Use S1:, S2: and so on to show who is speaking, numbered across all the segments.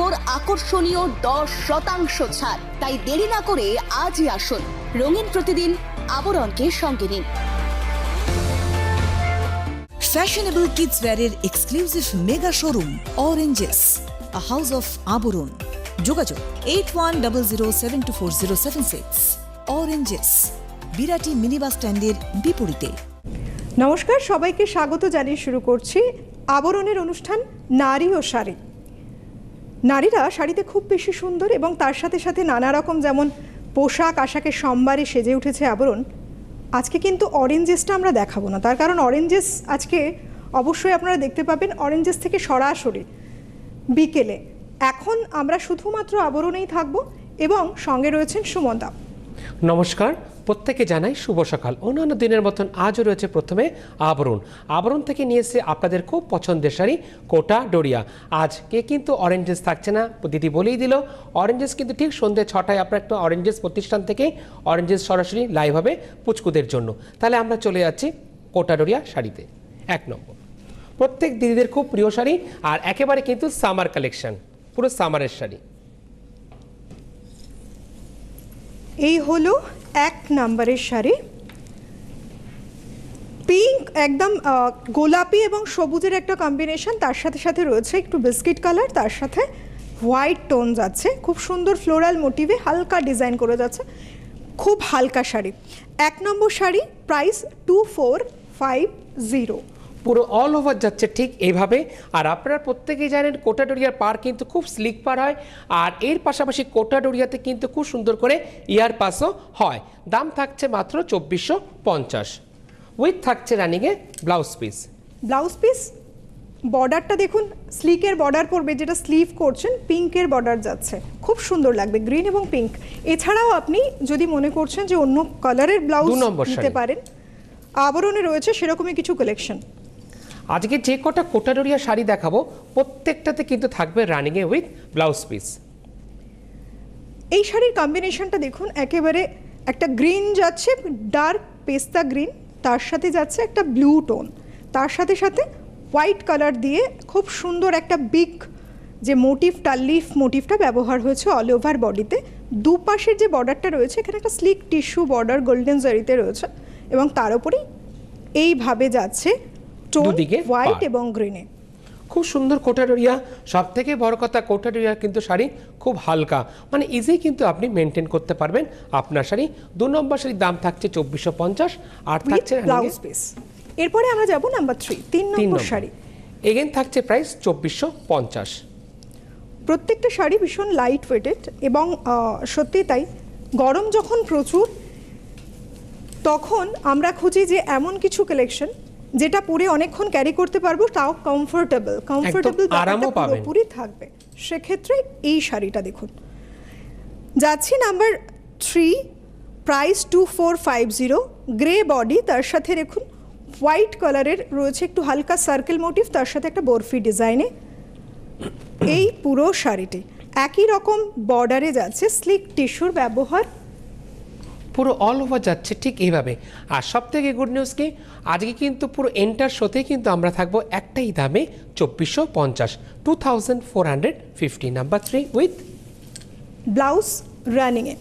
S1: ওপর আকর্ষণীয় দশ শতাংশ ছাড়। তাই দেরি না করে আজই আসুন। রঙিন প্রতিদিন আবরণকে সঙ্গে নিন।
S2: Fashionable kids ওয়্যারের exclusive mega showroom Oranges a house of Abaran যোগাযোগ eight one double zero seven two four zero seven six Oranges Birati mini bus স্ট্যান্ডের বিপরীতে।
S3: নমস্কার সবাইকে স্বাগত জানিয়ে শুরু করছি আবরণের অনুষ্ঠান নারী ও শাড়ি। নারীরা শাড়িতে খুব বেশি সুন্দর এবং তার সাথে সাথে নানা রকম যেমন পোশাক, আশাকের সম্বারে সেজে উঠেছে আবরণ। আজকে কিন্তু অরেঞ্জেসটা আমরা দেখাবো না। তার কারণ অরেঞ্জেস আজকে অবশ্যই আপনারা দেখতে পাবেন অরেঞ্জেস থেকে সরাসরি বিকেলে। এখন আমরা শুধুমাত্র আবরণেই থাকব এবং সঙ্গে রয়েছেন সুমনদা।
S4: নমস্কার প্রত্যেকে জানাই শুভ সকাল। অন্যান্য দিনের মতন আজও রয়েছে প্রথমে আবরণ। আবরণ থেকে নিয়ে এসে আপনাদের খুব পছন্দের শাড়ি, কোটা ডোরিয়া। আজকে কিন্তু অরেঞ্জেস থাকছে না, দিদি বলেই দিল। অরেঞ্জেস কিন্তু ঠিক সন্ধ্যে ছটায় আপনার একটা অরেঞ্জেস প্রতিষ্ঠান থেকে অরেঞ্জেস সরাসরি লাইভ হবে পুচকুদের জন্য। তাহলে আমরা চলে যাচ্ছি কোটা ডোরিয়া শাড়িতে। এক নম্বর। প্রত্যেক দিদিদের খুব প্রিয় শাড়ি আর একেবারে কিন্তু সামার কালেকশন পুরো সামারের শাড়ি।
S3: এই হলো এক নাম্বারের শাড়ি। পিঙ্ক, একদম গোলাপি এবং সবুজের একটা কম্বিনেশন তার সাথে সাথে রয়েছে একটু বিস্কিট কালার তার সাথে হোয়াইট টোন যাচ্ছে। খুব সুন্দর ফ্লোরাল মোটিভে হালকা ডিজাইন করে যাচ্ছে। খুব হালকা শাড়ি। এক নম্বর sari price two four five zero
S4: পুরো অল ওভার যাচ্ছে ঠিক এইভাবে আর আপনারা প্রত্যেকেই জানেন কোটাডোরিয়ার পার কিন্তু খুব স্লিক পার হয়। আর এর পাশাপাশি কোটাডোরিয়াতে কিন্তু খুব সুন্দর করে ইয়ার পাসও হয়। দাম থাকছে মাত্র চব্বিশশো পঞ্চাশ। উইথ থাকছে রানিংয়ে ব্লাউজ পিস
S3: ব্লাউজ পিস বর্ডারটা দেখুন স্লিকের বর্ডার পড়বে যেটা স্লিভ করছেন পিঙ্কের বর্ডার যাচ্ছে। খুব সুন্দর লাগবে গ্রিন এবং পিঙ্ক এছাড়াও আপনি যদি মনে করছেন যে অন্য কালারের ব্লাউজ নিতে পারেন আবরণে রয়েছে সেরকমই কিছু কালেকশন
S4: আজকে যে কটা কোটাডোরিয়া শাড়ি দেখাবো, প্রত্যেকটাতে কিন্তু থাকবে রানিংয়ে উইথ ব্লাউজ পিস
S3: এই শাড়ির কম্বিনেশনটা দেখুন, একেবারে একটা গ্রিন যাচ্ছে ডার্ক পেস্তা গ্রিন তার সাথে যাচ্ছে একটা ব্লু টোন তার সাথে সাথে হোয়াইট কালার দিয়ে খুব সুন্দর একটা বিগ যে মোটিভটা লিফ মোটিভটা ব্যবহার হয়েছে অল ওভার বডিতে দুপাশের যে বর্ডারটা রয়েছে, এখানে একটা স্লিক টিস্যু বর্ডার গোল্ডেন জারিতে রয়েছে এবং তার উপরেই এইভাবে যাচ্ছে টোন
S4: দুদিকে
S3: হোয়াইট এবং গ্রিনে।
S4: খুব সুন্দর কোটাডোরিয়া সব থেকে বড় কথা কোটাডোরিয়ার কিন্তু শাড়ি খুব হালকা। মানে ইজি কিন্তু আপনি মেনটেন করতে পারবেন। আপনার শাড়ি দু নম্বর শাড়ির দাম থাকছে চব্বিশশো পঞ্চাশ আর থাকছে
S3: ব্লাউজ পিস এরপরে আমরা যাব নাম্বার থ্রি তিন নম্বর শাড়ি।
S4: এগেন থাকছে প্রাইস চব্বিশশো পঞ্চাশ।
S3: প্রত্যেকটা শাড়ি ভীষণ লাইট ওয়েটেড এবং সত্যি তাই গরম যখন প্রচুর তখন আমরা খুঁজি যে এমন কিছু কালেকশন যেটা পরে অনেকক্ষণ ক্যারি করতে পারব তাও কমফোর্টেবল কমফোর্টেবল
S4: আরামও পাবেন।
S3: পুরোপুরি থাকবে। সেক্ষেত্রে এই শাড়িটা দেখুন। যাচ্ছি number three price two four five zero grey body তার সাথে দেখুন হোয়াইট কালারের রয়েছে একটু হালকা সার্কেল মোটিভ তার সাথে একটা বরফি ডিজাইনে এই পুরো শাড়িটি। একই রকম বর্ডারে যাচ্ছে স্লিক টিস্যুর ব্যবহার
S4: পুরো অল ওভার যাচ্ছে ঠিক এইভাবে। আর সব থেকে গুড নিউজ কি? আজকে কিন্তু পুরো এন্টার শোতেই কিন্তু আমরা থাকব একটাই দামে চব্বিশশো পঞ্চাশ two thousand four hundred fifty number three with
S3: blouse রানিংয়ে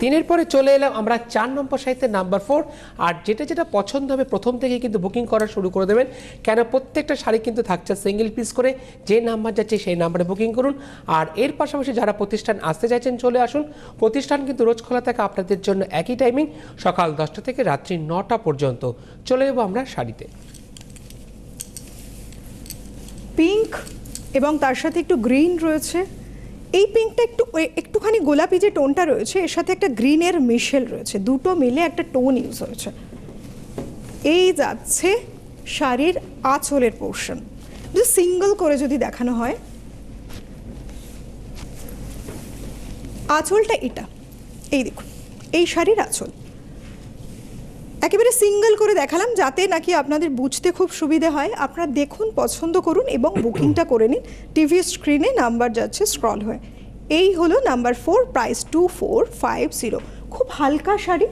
S4: তিনের পরে চলে এলাম আমরা চার নম্বর সাহিত্যের নাম্বার ফোর আর যেটা যেটা পছন্দ হবে প্রথম থেকে কিন্তু বুকিং করা শুরু করে দেবেন। কেন প্রত্যেকটা শাড়ি কিন্তু থাকছে সিঙ্গেল পিস করে, যে নাম্বার যাচ্ছে সেই নাম্বারে বুকিং করুন। আর এর পাশাপাশি যারা প্রতিষ্ঠান আসতে চাইছেন চলে আসুন। প্রতিষ্ঠান কিন্তু রোজ খোলা থাকে আপনাদের জন্য একই টাইমিং সকাল দশটা থেকে রাত্রি নটা পর্যন্ত। চলে যাব আমরা শাড়িতে।
S3: পিঙ্ক এবং তার সাথে একটু গ্রিন রয়েছে। এই পিঙ্কটা একটু একটুখানি গোলাপি যে টোনটা রয়েছে, এর সাথে একটা গ্রিনের মিশেল রয়েছে। দুটো মিলে একটা টোন ইউজ হয়েছে। এই যাচ্ছে শাড়ির আঁচলের পোর্শন যদি সিঙ্গল করে যদি দেখানো হয়। আঁচলটা এটা। এই দেখুন, এই শাড়ির আঁচল। একেবারে সিঙ্গেল করে দেখালাম যাতে নাকি আপনাদের বুঝতে খুব সুবিধে হয়। আপনারা দেখুন, পছন্দ করুন এবং বুকিংটা করে নিন। টিভি স্ক্রিনে নাম্বার যাচ্ছে স্ক্রল হয়ে। এই হলো number four price two four five zero. খুব হালকা শাড়ি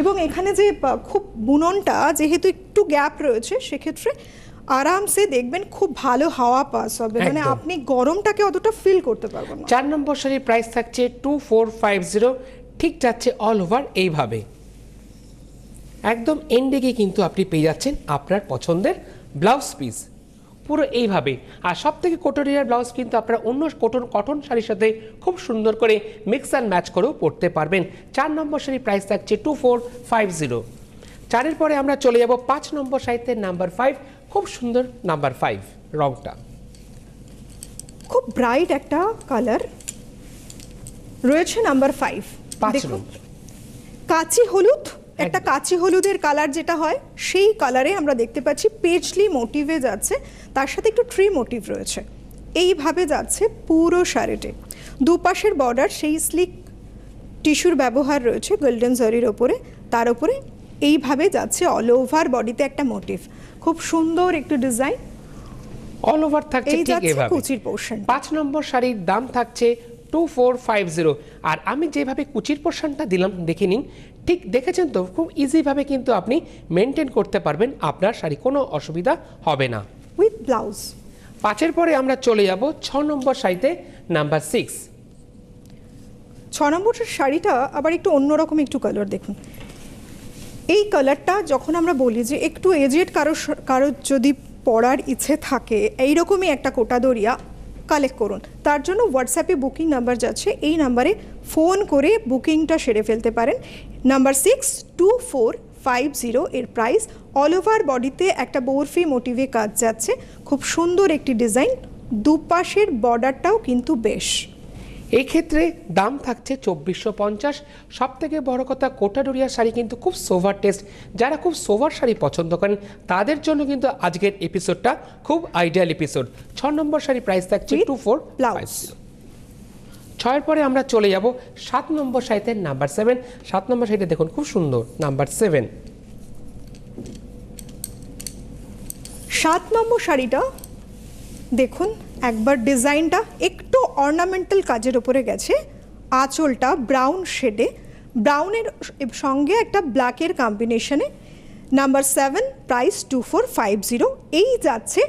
S3: এবং এখানে যে খুব বুননটা যেহেতু একটু গ্যাপ রয়েছে সেক্ষেত্রে আরামসে দেখবেন খুব ভালো হাওয়া পাস হবে। মানে আপনি গরমটাকে অতটা ফিল করতে পারবেন না।
S4: চার নম্বর শাড়ির প্রাইস থাকছে টু ফোর ফাইভ জিরো। ঠিক যাচ্ছে অল ওভার এইভাবে। একদম এন্ডে গিয়ে কিন্তু আপনি পেয়ে যাচ্ছেন আপনার পছন্দের ব্লাউজ পিস পুরো এইভাবে। আর সব থেকে কোটরিয়ার ব্লাউজ কিন্তু আপনারা অন্য কটন কটন শাড়ির সাথে খুব সুন্দর করে মিক্স অ্যান্ড ম্যাচ করেও পরতে পারবেন। চার নম্বর শাড়ির প্রাইস থাকছে টু ফোর ফাইভ জিরো চারের পরে আমরা চলে যাব পাঁচ নম্বর সাহিত্যের নাম্বার ফাইভ খুব সুন্দর নাম্বার ফাইভ রংটা।
S3: খুব ব্রাইট একটা কালার রয়েছে নাম্বার ফাইভ
S4: পাঁচ নম্বর।
S3: কাচি হলুদ একটা কাচি হলুদের কালার যেটা হয় সেই কালারে আমরা দেখতে পাচ্ছি পেজলি মোটিভে যাচ্ছে তার সাথে একটু ট্রি মোটিভ রয়েছে। এইভাবে যাচ্ছে পুরো শাড়িতে দুপাশের বর্ডার সেই স্লিক টিস্যুর ব্যবহার রয়েছে গোল্ডেন জরির ওপরে তার উপরে এইভাবে যাচ্ছে অল ওভার বডিতে একটা মোটিভ খুব সুন্দর একটু ডিজাইন
S4: অল ওভার থাকছে ঠিক এভাবে।
S3: কুচির পোর্শন
S4: পাঁচ নম্বর শাড়ির দাম থাকছে টু ফোর ফাইভ জিরো আর আমি যেভাবে কুচির পোর্শনটা দিলাম দেখে নিন ঠিক দেখেছেন তো খুব ইজিভাবে কিন্তু আপনি মেনটেন করতে পারবেন আপনার শাড়ি কোনো অসুবিধা হবে না।
S3: উইথ ব্লাউজ
S4: পাঁচের পরে আমরা চলে যাব ছ নম্বর শাড়িতে নাম্বার সিক্স
S3: ছ নম্বর শাড়িটা আবার একটু অন্যরকম একটু কালার দেখুন। এই কালারটা যখন আমরা বলি যে একটু এজেড কারও কারও যদি পড়ার ইচ্ছে থাকে এইরকমই একটা কোটা দরিয়া কালেক্ট করুন। তার জন্য হোয়াটসঅ্যাপে বুকিং নাম্বার যাচ্ছে এই নাম্বারে ফোন করে বুকিংটা সেরে ফেলতে পারেন। Number six two four five zero এর প্রাইস অল ওভার বডিতে একটা বরফি মোটিভে কাজ যাচ্ছে। খুব সুন্দর একটি ডিজাইন দুপাশের বর্ডারটাও কিন্তু বেশ।
S4: এই ক্ষেত্রে দাম থাকছে চব্বিশশো পঞ্চাশ। সব থেকে বড় কথা কোটাডোরিয়া শাড়ি কিন্তু খুব সোভার টেস্ট যারা খুব সোভার শাড়ি পছন্দ করেন তাদের জন্য কিন্তু আজকের এপিসোডটা খুব আইডিয়াল এপিসোড ছ নম্বর শাড়ি প্রাইস থাকছে টু ফোর
S3: blouse.
S4: ছয়ের পরে আমরা চলে যাব সাত নম্বর শাড়িতে নাম্বার সেভেন। সাত নম্বর শাড়িটা দেখুন, খুব সুন্দর, নাম্বার সেভেন।
S3: সাত নম্বর শাড়িটা, দেখুন, একবার ডিজাইনটা একটু অর্নামেন্টাল কাজের উপরে গেছে। আঁচলটা ব্রাউন শেডে ব্রাউনের সঙ্গে একটা ব্ল্যাকের কম্বিনেশনে number seven price two four five zero এই যাচ্ছে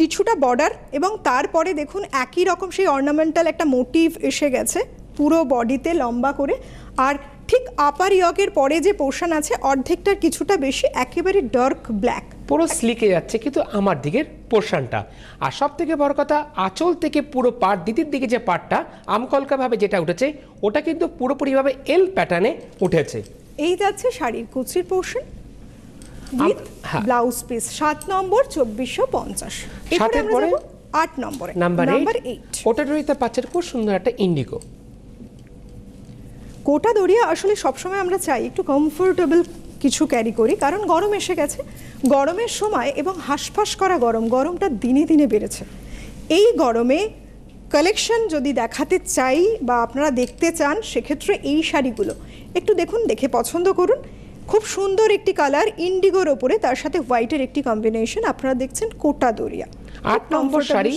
S3: কিছুটা বর্ডার এবং তারপরে দেখুন একই রকম সেই অর্নামেন্টাল একটা মোটিভ এসে গেছে পুরো বডিতে লম্বা করে। আর ঠিক আপার ইয়কের পরে যে পোর্শন আছে অর্ধেকটার কিছুটা বেশি একেবারে ডার্ক ব্ল্যাক
S4: পুরো স্লিকে যাচ্ছে কিন্তু আমার দিকের পোর্শনটা আর সব থেকে বড় কথা আঁচল থেকে পুরো পাট দিদির দিকে যে পাটটা আমকলকাভাবে যেটা উঠেছে ওটা কিন্তু পুরোপুরিভাবে এল প্যাটার্নে উঠেছে।
S3: এই যাচ্ছে শাড়ির কুচির পোর্শন উইথ। ব্লাউজ পিস সাত নম্বর চব্বিশশো পঞ্চাশ।
S4: সাতের পরে?
S3: আট নম্বরে
S4: নাম্বার এইট পাচ্ছেন খুব সুন্দর একটা ইন্ডিগো
S3: কোটা দরিয়া আসলে সবসময় আমরা চাই একটু কমফোর্টেবল কিছু ক্যারি করি কারণ গরম এসে গেছে। গরমের সময় এবং হাঁসফাঁস করা গরম গরমটা দিনে দিনে বেড়েছে। এই গরমে কালেকশন যদি দেখাতে চাই বা আপনারা দেখতে চান সেক্ষেত্রে এই শাড়িগুলো। একটু দেখুন দেখে পছন্দ করুন। খুব সুন্দর একটি কালার ইন্ডিগোর ওপরে তার সাথে হোয়াইটের একটি কম্বিনেশন আপনারা দেখছেন কোটা দরিয়া।
S4: আট নম্বর শাড়ি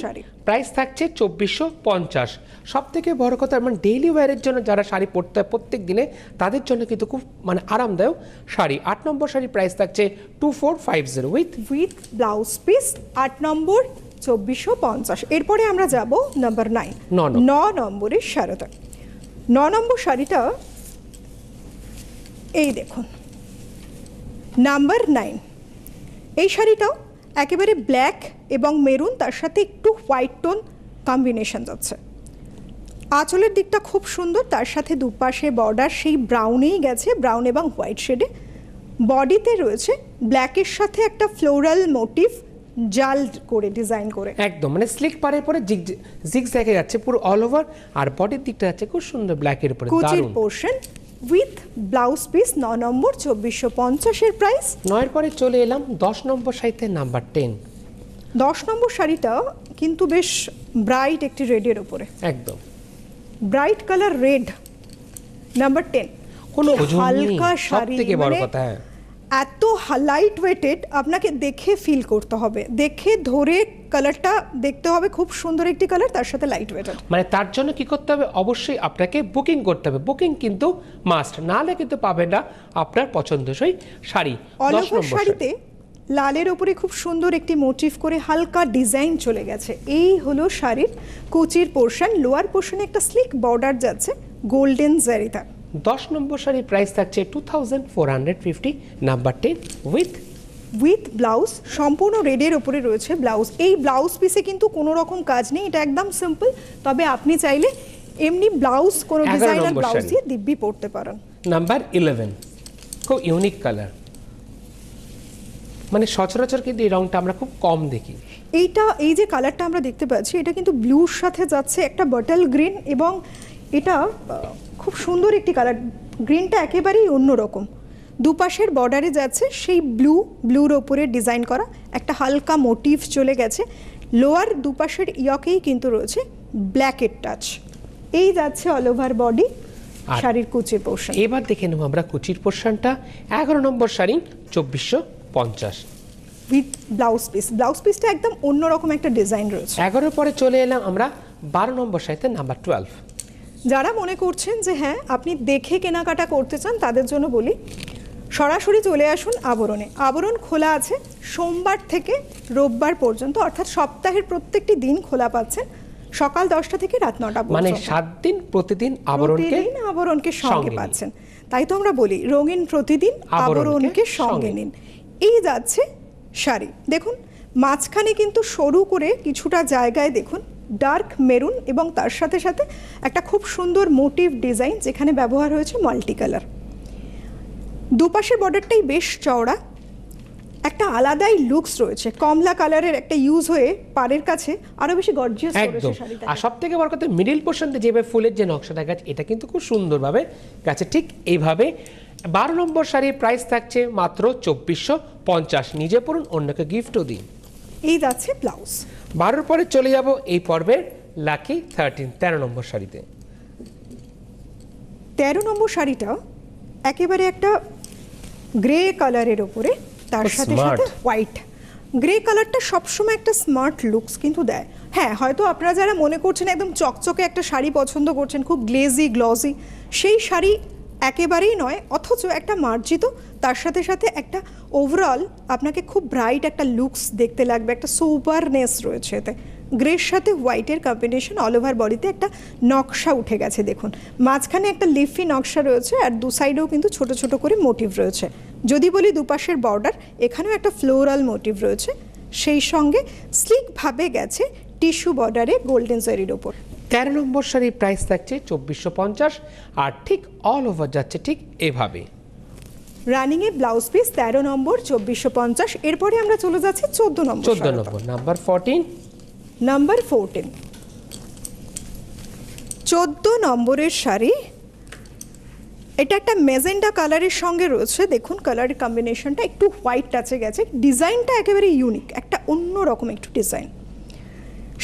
S4: প্রাইস থাকছে চব্বিশশো পঞ্চাশ। সব থেকে বড় কথা মানে ডেইলি ওয়্যারের জন্য যারা শাড়ি পরতে হয় প্রত্যেক দিনে তাদের জন্য কিন্তু খুব মানে আরামদায়ক শাড়ি। আট নম্বর শাড়ি প্রাইস থাকছে two four five zero with
S3: with blouse piece আট নম্বর চব্বিশশো পঞ্চাশ। এরপরে আমরা যাব নাম্বার। নাইন
S4: ন
S3: নম্বরের শাড়িটা। ন নম্বর শাড়িটা এই দেখুন। Number nine. এই শাড়িটাও একেবারে ব্ল্যাক এবং মেরুন তার সাথে একটু হোয়াইট টোন কম্বিনেশন যাচ্ছে আঁচলের দিকটা খুব সুন্দর তার সাথে দুপাশে বর্ডার সেই ব্রাউনেই গেছে ব্রাউন এবং হোয়াইট শেডে বডিতে রয়েছে ব্ল্যাকের সাথে একটা ফ্লোরাল মোটিভ জাল করে ডিজাইন করে।
S4: একদম মানে স্লিক পারের পরে জিগ জিগ যাচ্ছে পুরো অল ওভার আর বডির দিকটা যাচ্ছে খুব সুন্দর ব্ল্যাকের উপরে
S3: কুচির
S4: দারুণ।
S3: পোর্শন উইথ ব্লাউজ পিস ন নম্বর চব্বিশশো পঞ্চাশের প্রাইস
S4: নয়ের পরে চলে এলাম দশ নম্বর শাড়িতে নাম্বার টেন
S3: দশ নম্বর শাড়িটা কিন্তু বেশ ব্রাইট একটি রেডের ওপরে
S4: একদম।
S3: Bright colour red number ten
S4: কোনো
S3: হালকা শাড়ি
S4: থেকে বড়
S3: মানে
S4: কথা হ্যাঁ।
S3: এত লাইট ওয়েটেড আপনাকে দেখে ফিল করতে হবে। দেখে ধরে কালারটা দেখতে হবে খুব সুন্দর একটি কালার তার সাথে লাইট ওয়েটেড
S4: মানে তার জন্য কি করতে হবে? অবশ্যই আপনাকে বুকিং করতে হবে। বুকিং কিন্তু মাস্ট নাহলে কিন্তু পাবেন না আপনার পছন্দসই শাড়ি।
S3: অল
S4: দশ
S3: ওভার
S4: নম্বর শাড়ি।
S3: শাড়িতে লালের ওপরে খুব সুন্দর একটি মোটিভ করে হালকা ডিজাইন চলে গেছে। এই হলো শাড়ির কুচির পোর্শন লোয়ার পোর্শনে একটা স্লিক বর্ডার যাচ্ছে গোল্ডেন জারিতা
S4: দশ নম্বর শাড়ির প্রাইস থাকছে two thousand four hundred fifty number ten with
S3: with blouse সম্পূর্ণ রেডের ওপরে রয়েছে ব্লাউজ এই ব্লাউজ পিসে কিন্তু কোনো রকম কাজ নেই এটা একদম সিম্পল তবে আপনি চাইলে এমনি ব্লাউজ কোনো ডিজাইনার ব্লাউজ দিয়ে দিব্যি পরতে পারেন।
S4: নাম্বার ইলেভেন খুব ইউনিক কালার মানে সচরাচর কিন্তু এই রংটা আমরা খুব কম দেখি।
S3: এইটা এই যে কালারটা আমরা দেখতে পাচ্ছি এটা কিন্তু ব্লুর সাথে যাচ্ছে একটা বটল গ্রিন এবং এটা খুব সুন্দর একটি কালার। গ্রিনটা একেবারেই অন্যরকম। দুপাশের বর্ডারে যাচ্ছে সেই ব্লু ব্লুর ওপরে ডিজাইন করা একটা হালকা মোটিভ চলে গেছে। লোয়ার দুপাশের ইয়কেই কিন্তু রয়েছে ব্ল্যাকের টাচ এই যাচ্ছে অল ওভার বডি শাড়ির কুচির পোর্শন
S4: এবার দেখে নেব আমরা কুচির পোর্শনটা এগারো নম্বর শাড়ি চব্বিশশো পঞ্চাশ।
S3: উইথ ব্লাউজ পিস ব্লাউজ পিসটা একদম অন্যরকম একটা ডিজাইন রয়েছে।
S4: এগারোর পরে চলে এলাম আমরা বারো নম্বর শাড়িতে নাম্বার টুয়েলভ
S3: যারা মনে করছেন যে হ্যাঁ আপনি দেখে কেনাকাটা করতে চান তাদের জন্য বলি সরাসরি চলে আসুন আবরণে। আবরণ খোলা আছে সোমবার থেকে রোববার পর্যন্ত অর্থাৎ সপ্তাহের প্রত্যেকটি দিন খোলা পাচ্ছেন সকাল দশটা থেকে রাত নটা
S4: মানে সাত দিন প্রতিদিন আবরণকে
S3: প্রতিদিন আবরণকে সঙ্গে পাচ্ছেন। তাই তো আমরা বলি রঙিন প্রতিদিন
S4: আবরণকে সঙ্গে
S3: নিন। এই যাচ্ছে শাড়ি। দেখুন মাঝখানে কিন্তু সরু করে কিছুটা জায়গায় দেখুন ডার্ক মেরুন এবং তার সাথে সাথে একটা খুব সুন্দর মোটিভ ডিজাইন যেখানে ব্যবহার হয়েছে মাল্টি কালার দুপাশের বর্ডারটাই বেশ চওড়া। একটা আলাদাই লুকস রয়েছে। কমলা কালারের একটা ইউজ হয়ে পাড়ের কাছে আরও বেশি গর্জিয়াস করেছে
S4: একদম।
S3: শাড়িটা
S4: আর সব থেকে বড় কথা মিডিল পোর্শনটা যেভাবে ফুলের যে নকশাটা গেছে এটা কিন্তু খুব সুন্দরভাবে গেছে ঠিক এইভাবে বারো নম্বর শাড়ির প্রাইস থাকছে মাত্র চব্বিশশো পঞ্চাশ। নিজে পড়ুন অন্যকে গিফটও দিন।
S3: এই যাচ্ছে ব্লাউজ।
S4: বারোর পরে চলে যাব এই পর্বের লাকি থার্টিন তেরো নম্বর শাড়িতে
S3: তেরো নম্বর শাড়িটা একেবারে একটা গ্রে কালারের ওপরে তার সাথে সাথে হোয়াইট গ্রে কালারটা সবসময় একটা স্মার্ট লুকস কিন্তু দেয়। হ্যাঁ হয়তো আপনারা যারা মনে করছেন একদম চকচকে একটা শাড়ি পছন্দ করছেন খুব গ্লেজি গ্লজি সেই শাড়ি একেবারেই নয়, অথচ একটা মার্জিত, তার সাথে সাথে একটা ওভারঅল আপনাকে খুব ব্রাইট একটা লুকস দেখতে লাগবে, একটা সোবারনেস রয়েছে এতে। গ্রের সাথে হোয়াইটের কম্বিনেশন অল ওভার বডিতে একটা নকশা উঠে গেছে, দেখুন। মাঝখানে একটা লিফি নকশা রয়েছে, আর দু সাইডেও কিন্তু ছোট ছোট করে মোটিভ রয়েছে। যদি বলি দুপাশের বর্ডার এখানেও একটা ফ্লোরাল মোটিভ রয়েছে। সেই সঙ্গে স্লিকভাবে গেছে টিস্যু বর্ডারে গোল্ডেন জারির ওপর।
S4: তেরো নম্বর শাড়ির প্রাইস থাকছে চব্বিশশো পঞ্চাশ আর ঠিক অল ওভার যাচ্ছে ঠিক এভাবে।
S3: রানিংয়ে ব্লাউজ পিস তেরো নম্বর চব্বিশশো পঞ্চাশ এরপরে আমরা চলে যাচ্ছি চোদ্দ নম্বর
S4: চোদ্দ। নম্বর নাম্বার ফোরটিন
S3: নাম্বার ফোরটিন চোদ্দ নম্বরের শাড়ি এটা একটা মেজেন্ডা কালারের সঙ্গে রয়েছে। দেখুন কালারের কম্বিনেশনটা একটু হোয়াইট টাচে গেছে। ডিজাইনটা একেবারে ইউনিক একটা অন্য রকম একটু ডিজাইন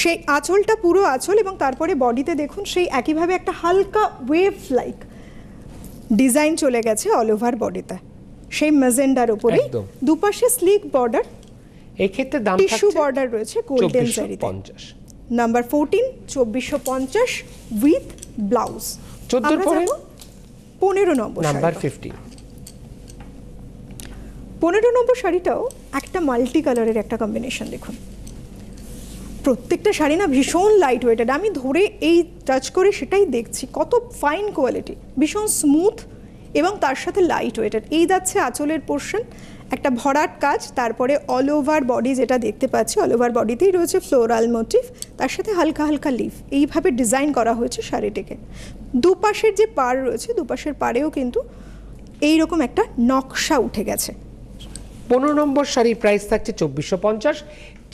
S3: সেই আঁচলটা পুরো আঁচল এবং তারপরে বডিতে দেখুন সেই একইভাবে একটা হালকা ওয়েভ লাইক ডিজাইন চলে গেছে অল ওভার বডিতে সেই মেজেন্ডার উপরে দুপাশে স্লিক বর্ডার
S4: এই ক্ষেত্রে দাম
S3: টিস্যু বর্ডার রয়েছে গোল্ডেন
S4: পঞ্চাশ।
S3: নাম্বার ফোরটিন চব্বিশশো পঞ্চাশ উইথ ব্লাউজ
S4: চোদ্দোর পরে?
S3: পনেরো নম্বর
S4: নাম্বার। ফিফটিন
S3: পনেরো নম্বর শাড়িটাও একটা মাল্টি কালারের একটা কম্বিনেশন দেখুন। প্রত্যেকটা শাড়ি না ভীষণ লাইট ওয়েটেড আমি ধরে এই টাচ করে সেটাই দেখছি। কত ফাইন কোয়ালিটি ভীষণ স্মুথ এবং তার সাথে লাইট ওয়েটেড এই যাচ্ছে আঁচলের পোর্শন একটা ভরাট কাজ, তারপরে অল ওভার বডি যেটা দেখতে পাচ্ছি অল ওভার বডিতেই রয়েছে ফ্লোরাল মোটিভ তার সাথে হালকা হালকা লিফ এইভাবে ডিজাইন করা হয়েছে শাড়িটিকে। দুপাশের যে পাড় রয়েছে, দুপাশের পাড়েও কিন্তু এই রকম একটা নকশা উঠে গেছে।
S4: পনেরো নম্বর শাড়ির প্রাইস থাকছে চব্বিশশো পঞ্চাশ।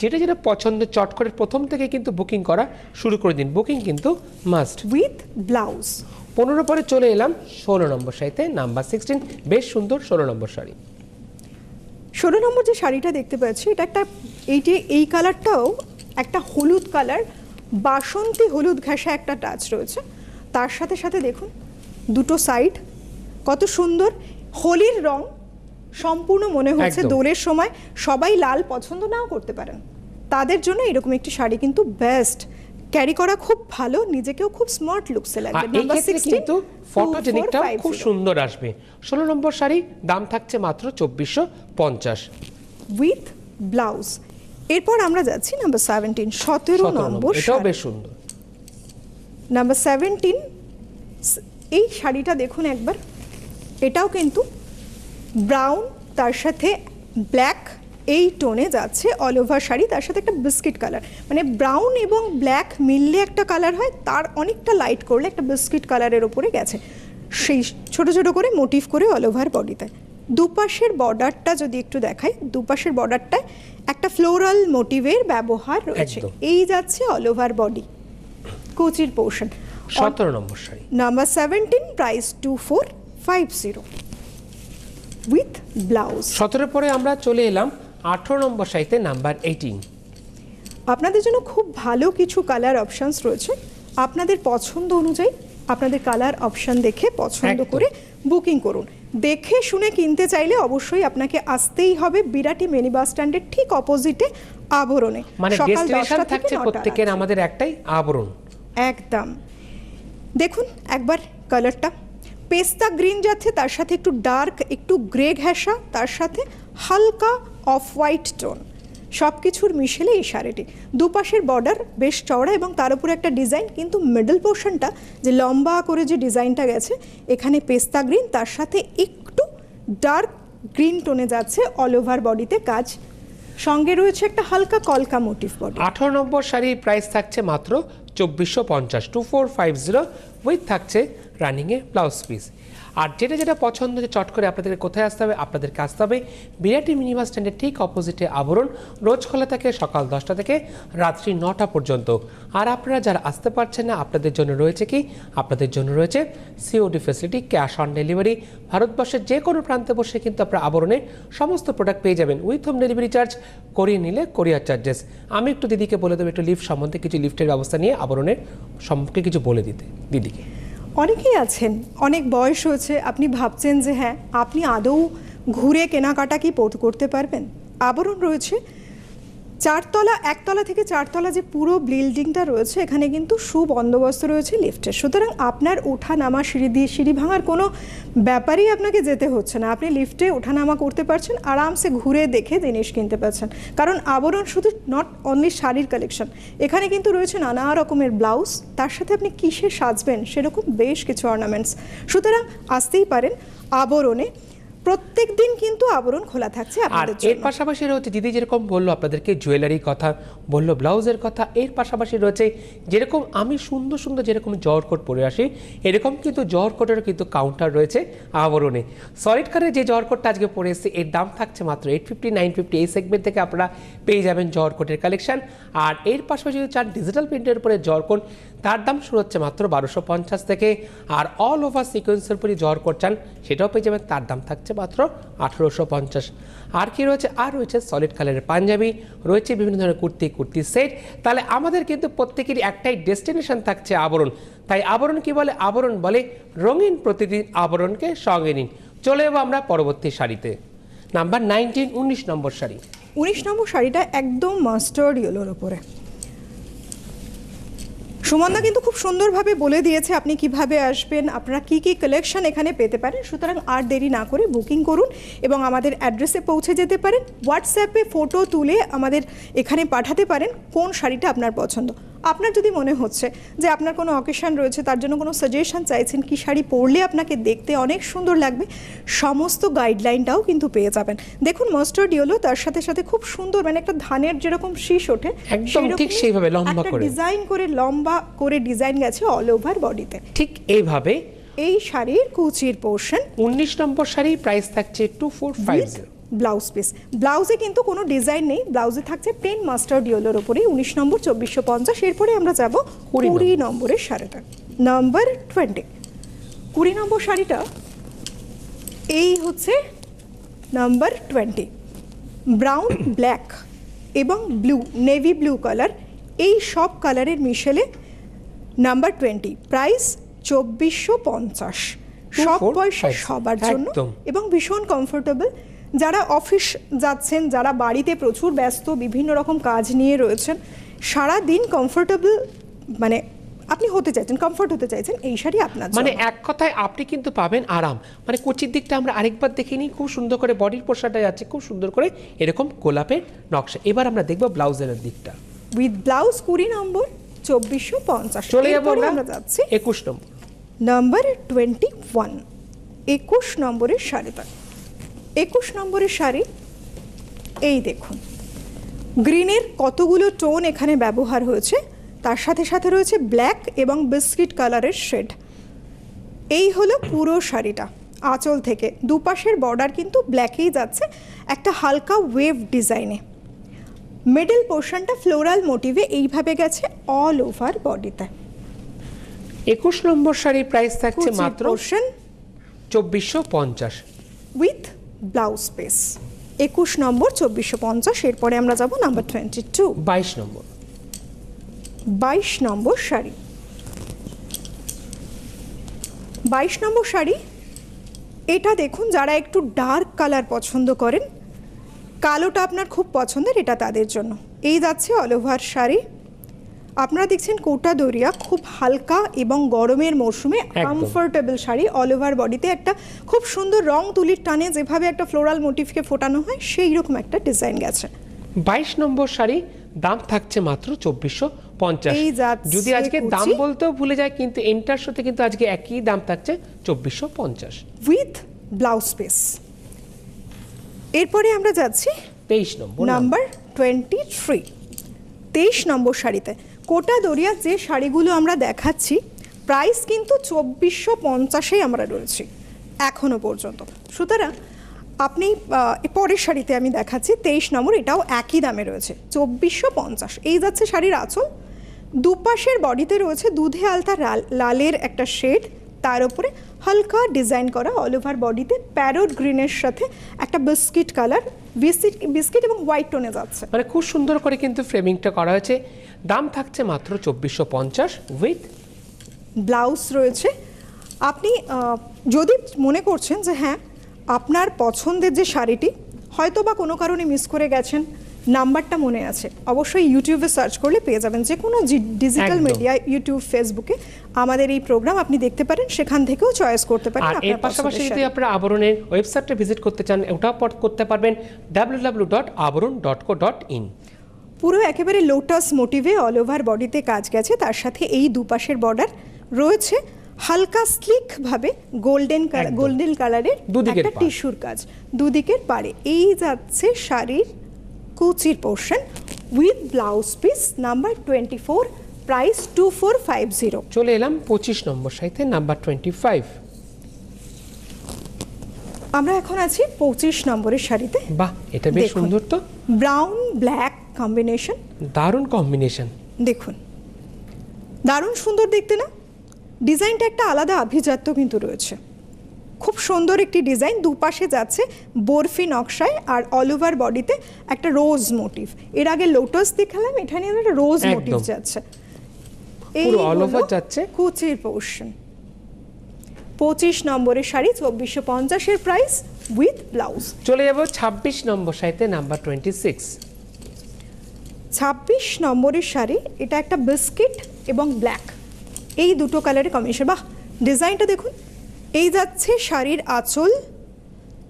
S4: যেটা যেটা পছন্দ চট করে প্রথম থেকে কিন্তু বুকিং করা শুরু করে দিন। বুকিং কিন্তু মাস্ট
S3: উইথ ব্লাউজ
S4: পনেরো পরে চলে এলাম ষোলো নম্বর শাড়িতে নাম্বার সিক্সটিন বেশ সুন্দর ষোলো নম্বর শাড়ি।
S3: ষোলো নম্বর যে শাড়িটা দেখতে পাচ্ছি এটা একটা এইটি এই কালারটাও একটা হলুদ কালার বাসন্তী হলুদ ঘাসা একটা টাচ রয়েছে। তার সাথে সাথে দেখুন দুটো সাইড কত সুন্দর হোলির রং সম্পূর্ণ মনে হচ্ছে। দোলের সময় সবাই লাল পছন্দ নাও করতে পারেন। তাদের জন্য এরকম একটি শাড়ি কিন্তু বেস্ট ক্যারি করা খুব ভালো নিজেকেও খুব স্মার্ট লুকসে লাগবে। নাম্বার
S4: কিন্তু ফটোজেনিকটাও খুব সুন্দর আসবে। ষোলো নম্বর শাড়ি দাম থাকছে মাত্র চব্বিশশো পঞ্চাশ।
S3: উইথ ব্লাউজ এরপর আমরা যাচ্ছি নাম্বার সেভেন্টিন সতেরো
S4: সতেরো
S3: নম্বর
S4: নম্বর এটাও বেশ সুন্দর।
S3: নাম্বার সেভেন্টিন এই শাড়িটা দেখুন একবার। এটাও কিন্তু ব্রাউন তার সাথে ব্ল্যাক এই টোনে যাচ্ছে অল ওভার শাড়ি তার সাথে একটা বিস্কিট কালার। মানে ব্রাউন এবং ব্ল্যাক মিললে একটা কালার হয় তার অনেকটা লাইট করলে একটা বিস্কিট কালারের ওপরে গেছে। সেই ছোট ছোট করে মোটিভ করে অল ওভার বডিতে। দুপাশের বর্ডারটা যদি একটু দেখাই দুপাশের বর্ডারটায় একটা ফ্লোরাল মোটিভের ব্যবহার রয়েছে। এই যাচ্ছে অল ওভার বডি। কুচির পোর্শন
S4: সতেরো নম্বর sari.
S3: Number seventeen price two four five zero. Blouse.
S4: সতেরো পরে আমরা চলে এলাম আঠেরো নম্বর শাড়িতে নাম্বার এইটিন
S3: আপনাদের জন্য খুব ভালো কিছু কালার অপশানস রয়েছে। আপনাদের পছন্দ অনুযায়ী আপনাদের কালার অপশন দেখে পছন্দ করে বুকিং করুন। দেখে শুনে কিনতে চাইলে অবশ্যই আপনাকে আসতেই হবে বিরাটি মিনি বাস স্ট্যান্ডের ঠিক অপোজিটে আবরণে।
S4: মানে ডেস্টিনেশন থাকছে প্রত্যেকের আমাদের একটাই আবরণ।
S3: একদম। দেখুন একবার কালারটা পেস্তা গ্রিন যাচ্ছে, তার সাথে একটু ডার্ক, একটু গ্রে ঘেঁষা তার সাথে হালকা অফ হোয়াইট টোন। সব কিছুর মিশেলে এই শাড়িটি। দুপাশের বর্ডার বেশ চওড়া এবং তার উপরে একটা ডিজাইন, কিন্তু মিডল পোর্শনটা যে লম্বা করে যে ডিজাইনটা গেছে, এখানে পেস্তা গ্রিন, তার সাথে একটু ডার্ক গ্রিন টোনে যাচ্ছে অল ওভার বডিতে কাজ। সঙ্গে রয়েছে একটা হালকা কলকা মোটিভ বডি।
S4: আঠারো নম্বর শাড়ির প্রাইস থাকছে মাত্র চব্বিশশো পঞ্চাশ, two four five zero with থাকছে রানিংয়ে ব্লাউজ পিস আর যেটা যেটা পছন্দ যে চট করে আপনাদের কোথায় আসতে হবে, আপনাদেরকে আসতে হবে বিরাটি মিনিমাস স্ট্যান্ডের ঠিক অপোজিটে আবরণ, রোজ খোলা থাকে সকাল দশটা থেকে রাত্রি নটা পর্যন্ত। আর আপনারা যারা আসতে পারছেন না, আপনাদের জন্য রয়েছে কি? আপনাদের জন্য রয়েছে COD facility cash on delivery ভারতবর্ষের যে কোনো প্রান্তে বসে কিন্তু আপনারা আবরণের সমস্ত প্রোডাক্ট পেয়ে যাবেন। উইথ হোম ডেলিভারি চার্জ করিয়ে নিলে কোরিয়ার চার্জেস আমি একটু দিদিকে বলে দেবো, একটু লিফট সম্বন্ধে কিছু লিফটের ব্যবস্থা নিয়ে আবরণের সম্পর্কে কিছু বলে দিতে। দিদিকে
S3: অনেকেই আছেন, অনেক বয়স হয়েছে, আপনি ভাবছেন যে হ্যাঁ আপনি আদৌ ঘুরে কেনাকাটা কি করতে পারবেন? আবরণ রয়েছে চারতলা, একতলা থেকে চারতলা যে পুরো বিল্ডিংটা রয়েছে, এখানে কিন্তু সুবন্দোবস্ত রয়েছে লিফটের সুতরাং আপনার ওঠা নামা সিঁড়ি দিয়ে সিঁড়ি ভাঙার কোনো ব্যাপারই আপনাকে যেতে হচ্ছে না। আপনি লিফটে ওঠানামা করতে পারছেন, আরামসে ঘুরে দেখে জিনিস কিনতে পারছেন। কারণ আবরণ শুধু নট অনলি শাড়ির কালেকশন এখানে কিন্তু রয়েছে নানা রকমের ব্লাউজ তার সাথে আপনি কিসে সাজবেন সেরকম বেশ কিছু অর্নামেন্টস সুতরাং আসতেই পারেন আবরণে। প্রত্যেক দিন কিন্তু আবরণ খোলা থাকছে
S4: আর এর পাশাপাশি রয়েছে দিদি যেরকম বলল আপনাদেরকে জুয়েলারি কথা বলল ব্লাউজের কথা এর পাশাপাশি রয়েছে যেরকম আমি সুন্দর সুন্দর যেরকম জহর কোট পরে আসি এরকম কিন্তু জহর কোটেরও কিন্তু কাউন্টার রয়েছে আবরণে। সলিড কারের যে জহর কোটটা আজকে পরে এসেছে এর দাম থাকছে মাত্র এইট ফিফটি নাইন ফিফটি এই সেগমেন্ট থেকে আপনারা পেয়ে যাবেন জহর কোটের কালেকশন আর এর পাশাপাশি যদি চান ডিজিটাল প্রিন্টের উপরে জহর কোট তার দাম শুরু হচ্ছে মাত্র বারোশো পঞ্চাশ থেকে আর অল ওভার সিকোয়েন্সের উপরে জ্বর কোট চান সেটাও পেয়ে যাবেন, তার দাম থাকছে মাত্র আঠেরোশো পঞ্চাশ। আর কি রয়েছে? আর রয়েছে সলিড কালারের পাঞ্জাবি, রয়েছে বিভিন্ন ধরনের কুর্তি কুর্তি সেট তাহলে আমাদের কিন্তু প্রত্যেকেরই একটাই ডেস্টিনেশন থাকছে আবরণ। তাই আবরণ কি বলে? আবরণ বলে রঙিন প্রতিদিন আবরণকে সঙ্গে নিন। চলে যাব আমরা পরবর্তী শাড়িতে। নাম্বার নাইনটিন উনিশ নম্বর শাড়ি।
S3: উনিশ নম্বর শাড়িটা একদম মাস্টার্ড ইয়েলোর ওপরে সুমনদা কিন্তু খুব সুন্দরভাবে বলে দিয়েছে আপনি কীভাবে আসবেন, আপনারা কি কি কালেকশন এখানে পেতে পারেন। সুতরাং আর দেরি না করে বুকিং করুন এবং আমাদের অ্যাড্রেসে পৌঁছে যেতে পারেন। হোয়াটসঅ্যাপে ফটো তুলে আমাদের এখানে পাঠাতে পারেন কোন শাড়িটা আপনার পছন্দ। আপনার যদি মনে হচ্ছে যে আপনার কোনো অকেশন রয়েছে তার জন্য কোনো সাজেশন চাইছেন কি শাড়ি পরলে আপনাকে দেখতে অনেক সুন্দর লাগবে সমস্ত গাইডলাইনটাও কিন্তু পেয়ে যাবেন। দেখুন মাস্টার্ড ইয়েলো তার সাথে সাথে খুব সুন্দর মানে একটা ধানের যেরকম শীষ ওঠে
S4: একদম ঠিক সেইভাবে লম্বা করে।
S3: ডিজাইন করে লম্বা করে ডিজাইন গেছে অল ওভার বডিতে
S4: ঠিক এইভাবে
S3: এই শাড়ির কুচির পোর্শন
S4: উনিশ নম্বর শাড়ি প্রাইস থাকছে two four five zero
S3: blouse piece ব্লাউজে কিন্তু কোনো ডিজাইন নেই। ব্লাউজে থাকছে প্লেন মাস্টার্ড ইয়েলোর ওপরেই উনিশ নম্বর চব্বিশশো পঞ্চাশ। এরপরে আমরা যাব
S4: কুড়ি
S3: নম্বরের শাড়িটা নাম্বার টোয়েন্টি কুড়ি নম্বর শাড়িটা এই হচ্ছে নাম্বার টোয়েন্টি ব্রাউন ব্ল্যাক এবং ব্লু নেভি ব্লু কালার এই সব কালারের মিশেলে নাম্বার টোয়েন্টি প্রাইস চব্বিশশো পঞ্চাশ। সব পয়সা সবার জন্য এবং ভীষণ কমফোর্টেবল যারা অফিস যাচ্ছেন যারা বাড়িতে প্রচুর ব্যস্ত বিভিন্ন রকম কাজ নিয়ে রয়েছেন সারা দিন কমফোর্টেবল মানে আপনি হতে চাইছেন কমফর্ট হতে চাইছেন এই শাড়ি আপনার
S4: মানে এক কথায় আপনি কিন্তু পাবেন আরাম। মানে কুচির দিকটা আমরা আরেকবার দেখে নিই খুব সুন্দর করে বডির পোশাকটা যাচ্ছে খুব সুন্দর করে এরকম গোলাপের নকশা। এবার আমরা দেখব ব্লাউজের দিকটা।
S3: উইথ ব্লাউজ কুড়ি নম্বর চব্বিশশো পঞ্চাশ।
S4: চলে যাব আমরা
S3: যাচ্ছি
S4: একুশ নম্বর।
S3: নাম্বার টোয়েন্টি ওয়ান একুশ নম্বরের শাড়িটা। একুশ নম্বরের শাড়ি। এই দেখুন। গ্রিনের কতগুলো টোন এখানে ব্যবহার হয়েছে। তার সাথে সাথে রয়েছে ব্ল্যাক এবং বিস্কিট কালারের শেড। এই হলো পুরো শাড়িটা। আঁচল থেকে। দুপাশের বর্ডার কিন্তু ব্ল্যাকেই যাচ্ছে। একটা হালকা ওয়েভ ডিজাইনে। মিডল পোর্শনটা ফ্লোরাল মোটিভে এইভাবে গেছে অল ওভার বডিতে।
S4: একুশ নম্বর শাড়ির প্রাইস থাকছে মাত্র চব্বিশশো পঞ্চাশ।
S3: With blouse piece. একুশ নম্বর চব্বিশশো পঞ্চাশ এরপরে আমরা যাব নাম্বার টোয়েন্টি টু
S4: বাইশ নম্বর।
S3: বাইশ নম্বর শাড়ি। বাইশ নম্বর শাড়ি এটা দেখুন যারা একটু ডার্ক কালার পছন্দ করেন কালোটা আপনার খুব পছন্দের এটা তাদের জন্য। এই যাচ্ছে অল ওভার শাড়ি। আপনারা দেখছেন কোটা দরিয়া খুব হালকা এবং গরমের মরশুমে কমফোর্টেবল শাড়ি অল ওভার বডিতে একটা খুব সুন্দর রং তুলির টানে যেভাবে একটা ফ্লোরাল মোটিভকে ফোটানো হয় সেই রকম একটা ডিজাইন গেছে।
S4: বাইশ নম্বর শাড়ি দাম থাকছে মাত্র চব্বিশশো পঞ্চাশ। যদি আজকে দাম বলতেও ভুলে যায় কিন্তু এন্টার সাথে কিন্তু আজকে একই দাম থাকছে চব্বিশশো পঞ্চাশ।
S3: উইথ ব্লাউজ পিস এরপরে আমরা যাচ্ছি
S4: তেইশ নম্বর
S3: নাম্বার টোয়েন্টি থ্রি তেইশ নম্বর শাড়িতে। কোটা দরিয়া যে শাড়িগুলো আমরা দেখাচ্ছি প্রাইস কিন্তু চব্বিশশো পঞ্চাশেই আমরা রয়েছি এখনও পর্যন্ত। সুতরাং আপনি পরের শাড়িতে আমি দেখাচ্ছি, তেইশ নম্বর, এটাও একই দামে রয়েছে, চব্বিশশো পঞ্চাশ। এই যাচ্ছে শাড়ির আঁচল। দুপাশের বডিতে রয়েছে দুধে আলতা লাল- লালের একটা শেড, তার উপরে হালকা ডিজাইন করা অল ওভার বডিতে প্যারোট গ্রিনের সাথে একটা বিস্কিট কালার, বিস্কিট বিস্কিট এবং হোয়াইট টোনে যাচ্ছে।
S4: মানে খুব সুন্দর করে কিন্তু ফ্রেমিংটা করা হয়েছে। দাম থাকছে মাত্র চব্বিশশো পঞ্চাশ উইথ
S3: ব্লাউজ রয়েছে আপনি যদি মনে করছেন যে হ্যাঁ আপনার পছন্দের যে শাড়িটি হয়তো বা কোনো কারণে মিস করে গেছেন নাম্বারটা মনে আছে অবশ্যই ইউটিউবে সার্চ করলে পেয়ে যাবেন যে কোনো ডিজিটাল। মিডিয়া ইউটিউব ফেসবুকে আমাদের এই প্রোগ্রাম আপনি দেখতে পারেন সেখান থেকেও চয়েস করতে পারেন
S4: আর এর পাশাপাশি যদি। আপনারা আবরণের ওয়েবসাইটটা ভিজিট করতে চান ওটাও করতে পারবেন W W dot Abaran dot co dot in
S3: পুরো একেবারে লোটাস মোটিভে অল ওভার বডিতে কাজ গেছে। তার সাথে এই দুপাশের বর্ডার রয়েছে হালকা স্লিক ভাবে গোল্ডেন। গোল্ডেন কালারের একটা টিস্যুর কাজ। দুদিকের পারে এই যাচ্ছে শাড়ির কুচির portion with blouse piece number twenty four price two four five zero
S4: চলে এলাম পঁচিশ নম্বর সাইতে নাম্বার টোয়েন্টি ফাইভ
S3: আমরা এখন আছি পঁচিশ নম্বরের শাড়িতে।
S4: বাহ এটা বেশ সুন্দর তো।
S3: ব্রাউন ব্ল্যাক কম্বিনেশন
S4: দারুণ কম্বিনেশন
S3: দেখুন দারুণ সুন্দর দেখতে না? ডিজাইনটা একটা আলাদা আভিজাত্য কিন্তু রয়েছে। খুব সুন্দর একটি ডিজাইন দুপাশে যাচ্ছে বরফি নকশায় আর অল ওভার বডিতে একটা রোজ মোটিভ এর আগে লোটাস দেখালাম এখানে একটা রোজ মোটিভ যাচ্ছে।
S4: এই
S3: হলো
S4: over যাচ্ছে।
S3: কুচির পোর্শন পঁচিশ নম্বরের শাড়ি চব্বিশশো পঞ্চাশের প্রাইস উইথ ব্লাউজ
S4: চলে যাব ছাব্বিশ নম্বর শাড়িতে নাম্বার টোয়েন্টি সিক্স
S3: ছাব্বিশ নম্বরের শাড়ি এটা একটা বিস্কিট এবং ব্ল্যাক এই দুটো কালারের কমিশন বাহ ডিজাইনটা দেখুন। এই যাচ্ছে শাড়ির আঁচল।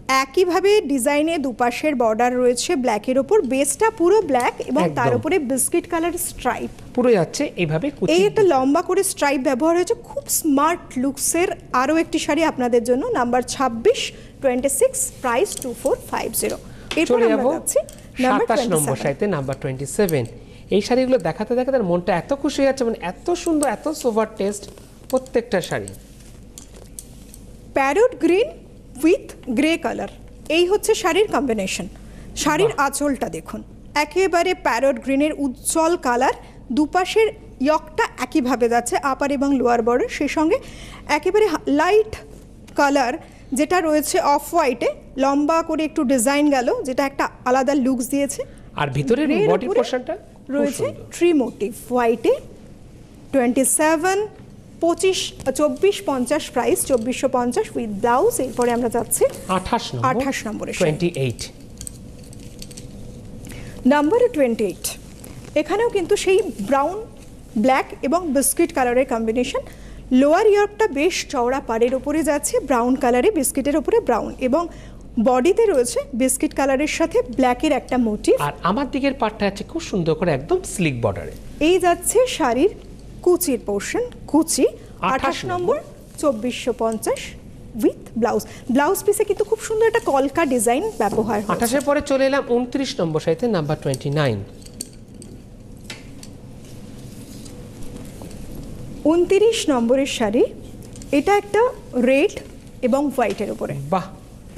S3: একইভাবে ডিজাইনে দুপাশের বর্ডার রয়েছে ব্ল্যাকের ওপর। বেসটা পুরো ব্ল্যাক এবং তার। উপরে বিস্কিট কালার স্ট্রাইপ।
S4: পুরো যাচ্ছে এইভাবে
S3: এই একটা লম্বা করে স্ট্রাইপ ব্যবহার হয়েছে। খুব স্মার্ট লুকসের আরও একটি শাড়ি আপনাদের জন্য। নাম্বার ছাব্বিশ twenty six price two four five zero এরপর আমরা যাচ্ছি নাম্বার
S4: সাতাশ নম্বর সাইতে নাম্বার টোয়েন্টি সেভেন এই শাড়িগুলো দেখাতে দেখাতে মনটা এত খুশি হয়ে যাচ্ছে মানে এত সুন্দর এত সোভার টেস্ট প্রত্যেকটা sari.
S3: Parrot green with grey colour এই হচ্ছে শাড়ির কম্বিনেশন শাড়ির আঁচলটা দেখুন। একেবারে প্যারোট গ্রিনের উজ্জ্বল কালার দুপাশের ইয়কটা একইভাবে যাচ্ছে আপার এবং লোয়ার বর্ডার সেই সঙ্গে একেবারে লাইট কালার যেটা রয়েছে অফ হোয়াইটে লম্বা করে একটু ডিজাইন গেল যেটা একটা আলাদা লুকস দিয়েছে।
S4: আর
S3: ভিতরে
S4: বডি
S3: রয়েছে ট্রি মোটিভ হোয়াইটে টোয়েন্টি সেভেন পঁচিশ চব্বিশ পঞ্চাশ প্রাইস চব্বিশশো পঞ্চাশ উইথ ব্লাউজ এরপরে আমরা যাচ্ছি
S4: আঠাশ
S3: আঠাশ নম্বরের sari.
S4: Twenty eight
S3: number twenty eight এখানেও কিন্তু সেই ব্রাউন ব্ল্যাক এবং বিস্কিট কালারের কম্বিনেশন লোয়ার ইয়র্কটা বেশ চওড়া পাড়ের ওপরে যাচ্ছে ব্রাউন কালারে বিস্কিটের ওপরে ব্রাউন এবং বডিতে রয়েছে বিস্কিট কালারের সাথে ব্ল্যাকের একটা মোটিভ
S4: আর আমার দিকের পাটটা আছে খুব সুন্দর করে একদম স্লিক বর্ডারে
S3: এই যাচ্ছে শাড়ির কুচির পোর্শন কুচি আঠাশ নম্বর। চব্বিশশো পঞ্চাশ উইথ ব্লাউজ ব্লাউজ পিসে কিন্তু খুব সুন্দর একটা কলকা ডিজাইন ব্যবহার।
S4: আঠাশের পরে চলে এলাম উনত্রিশ নম্বর সাইতে নাম্বার টোয়েন্টি নাইন
S3: উনত্রিশ নম্বরের শাড়ি এটা একটা রেড এবং হোয়াইটের উপরে।
S4: বাহ।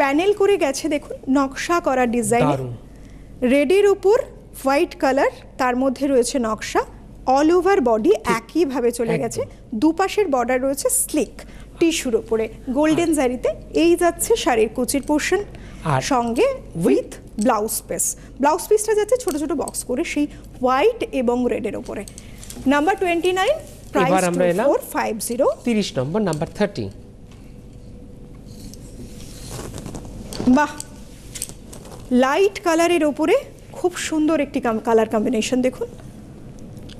S3: প্যানেল করে গেছে দেখুন নকশা করা ডিজাইন। রেডের উপর হোয়াইট কালার তার মধ্যে রয়েছে নকশা। অল ওভার বডি একইভাবে চলে গেছে। দুপাশের বর্ডার রয়েছে স্লিক টিস্যুর উপরে। গোল্ডেন জারিতে এই যাচ্ছে শাড়ির কুচির পোর্শন
S4: আর
S3: সঙ্গে উইথ ব্লাউজ পিস ব্লাউজ পিসটা যাচ্ছে ছোট ছোট বক্স করে সেই হোয়াইট এবং রেডের উপরে। নাম্বার টোয়েন্টি নাইন প্রাইস
S4: এবার আমরা এলাম-
S3: ফাইভ জিরো
S4: তিরিশ নম্বর নাম্বার থার্টি
S3: বাহ! লাইট কালারের ওপরে খুব সুন্দর একটি কালার কম্বিনেশন দেখুন।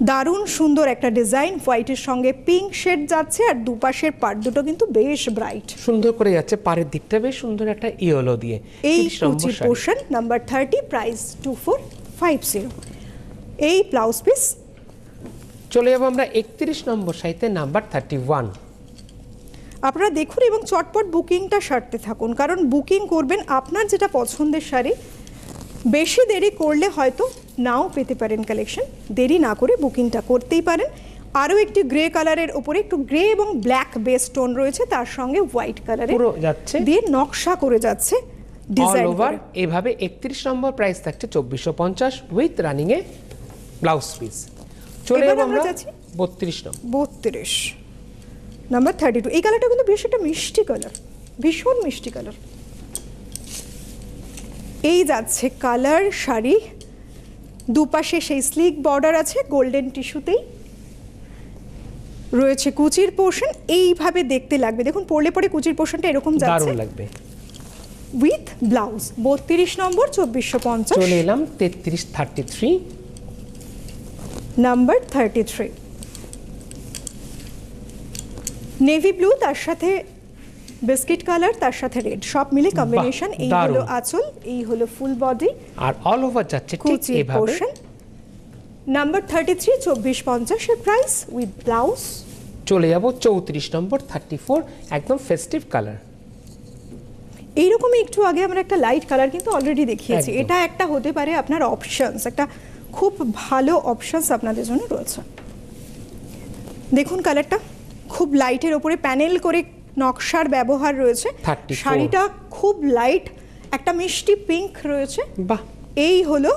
S3: দারুণ সুন্দর একটা ডিজাইন। হোয়াইটের সঙ্গে পিঙ্ক শেড যাচ্ছে আর দুপাশের পার্ট দুটো কিন্তু বেশ ব্রাইট।
S4: সুন্দর করে যাচ্ছে পাড়ের দিকটা বেশ সুন্দর একটা ইয়েলো দিয়ে।
S3: এই
S4: 30 নম্বর
S3: কুচির
S4: sari.
S3: Portion number thirty price two four five zero. এই ব্লাউজ পিস।
S4: চলে যাব আমরা একত্রিশ নম্বর সাইতে নাম্বার থার্টি ওয়ান।
S3: আপনারা দেখুন এবং চটপট বুকিংটা সারতে থাকুন কারণ বুকিং করবেন আপনার যেটা পছন্দের শাড়ি বেশি দেরি করলে হয়তো নাও পেতে পারেন কালেকশন দেরি না করে বুকিংটা করতেই পারেন। আরও একটি গ্রে কালারের ওপরে একটু গ্রে এবং ব্ল্যাক বেস টোন রয়েছে তার সঙ্গে হোয়াইট কালারের
S4: পুরো যাচ্ছে।
S3: দিয়ে নকশা করে যাচ্ছে ডিজাইন
S4: ওভার এভাবে একত্রিশ নম্বর প্রাইস থাকছে চব্বিশশো পঞ্চাশ with running a blouse piece চলে যাব
S3: আমরা
S4: আমরা
S3: যাচ্ছি
S4: বত্রিশ নম্বর।
S3: বত্রিশ। নাম্বার থার্টি টু এই কালারটা কিন্তু বেশ একটা মিষ্টি কালার ভীষণ মিষ্টি কালার এই যাচ্ছে কালার শাড়ি। দুপাশে সেই স্লিক বর্ডার আছে গোল্ডেন টিস্যুতেই রয়েছে কুচির পোর্শন এইভাবে দেখতে লাগবে। দেখুন পরলে পরে কুচির পোর্শনটা এরকম যাচ্ছে।
S4: লাগবে।
S3: উইথ ব্লাউজ বত্রিশ নম্বর চব্বিশশো পঞ্চাশ।
S4: চলে এলাম তেত্রিশ thirty three
S3: number thirty three navy blue তার সাথে বিস্কিট কালার তার সাথে রেড। সব মিলে কম্বিনেশন এই হলো আঁচল এই হলো ফুল বডি
S4: আর অল ওভার যাচ্ছে ঠিক এভাবে।
S3: নাম্বার থার্টি থ্রি চব্বিশ পঞ্চাশের প্রাইস উইথ ব্লাউজ
S4: চলে যাব চৌত্রিশ নম্বর থার্টি ফোর একদম ফেস্টিভ কালার
S3: এইরকমই একটু আগে আমরা একটা লাইট কালার কিন্তু অলরেডি দেখিয়েছি। এটা একটা হতে পারে আপনার অপশনস একটা খুব ভালো অপশনস আপনাদের জন্য রয়েছে। দেখুন কালারটা খুব লাইটের ওপরে প্যানেল করে নকশার ব্যবহার রয়েছে। শাড়িটা খুব লাইট একটা মিষ্টি পিঙ্ক রয়েছে।
S4: বাহ।
S3: এই হলো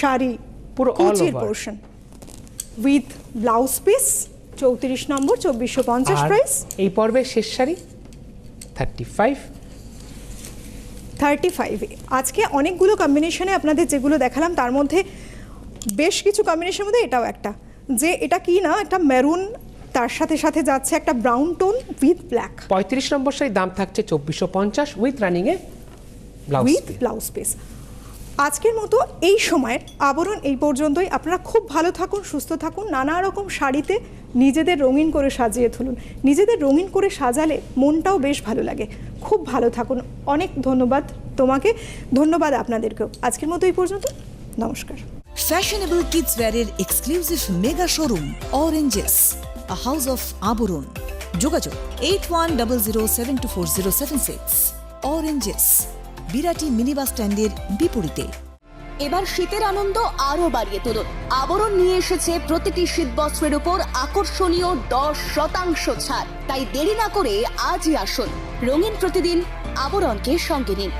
S3: শাড়ি
S4: পুরো
S3: কুচির পোর্শন উইথ ব্লাউজ পিস চৌত্রিশ নম্বর চব্বিশশো পঞ্চাশ প্রাইস
S4: এই পর্বের শেষ sari thirty five
S3: thirty five আজকে অনেকগুলো কম্বিনেশনে আপনাদের যেগুলো দেখালাম তার মধ্যে বেশ কিছু কম্বিনেশনের মধ্যে এটাও একটা। যে এটা কি না একটা মেরুন তার সাথে সাথে যাচ্ছে একটা ব্রাউন টোন উইথ ব্ল্যাক
S4: পঁয়ত্রিশ নম্বর শাড়ি দাম থাকছে চব্বিশশো পঞ্চাশ with running a
S3: with blouse piece আজকের মতো এই সময়ের আবরণ এই পর্যন্তই। আপনারা খুব ভালো থাকুন সুস্থ থাকুন নানা রকম শাড়িতে নিজেদের রঙিন করে সাজিয়ে তুলুন। নিজেদের রঙিন করে সাজালে মনটাও বেশ ভালো লাগে। খুব ভালো থাকুন। অনেক ধন্যবাদ তোমাকে। ধন্যবাদ আপনাদেরকেও। আজকের মতো এই পর্যন্ত। নমস্কার।
S2: Fashionable kids ওয়্যারের exclusive mega showroom oranges house of Aabaran যোগাযোগ eight one double zero seven two four zero seven six oranges Birati mini bus স্ট্যান্ডের বিপরীতে
S1: এবার শীতের আনন্দ আরও বাড়িয়ে তুলুন। আবরণ নিয়ে এসেছে প্রতিটি শীত বস্ত্রের উপর আকর্ষণীয় দশ শতাংশ ছাড়। তাই দেরি না করে আজই আসুন। রঙিন প্রতিদিন আবরণকে সঙ্গে নিন।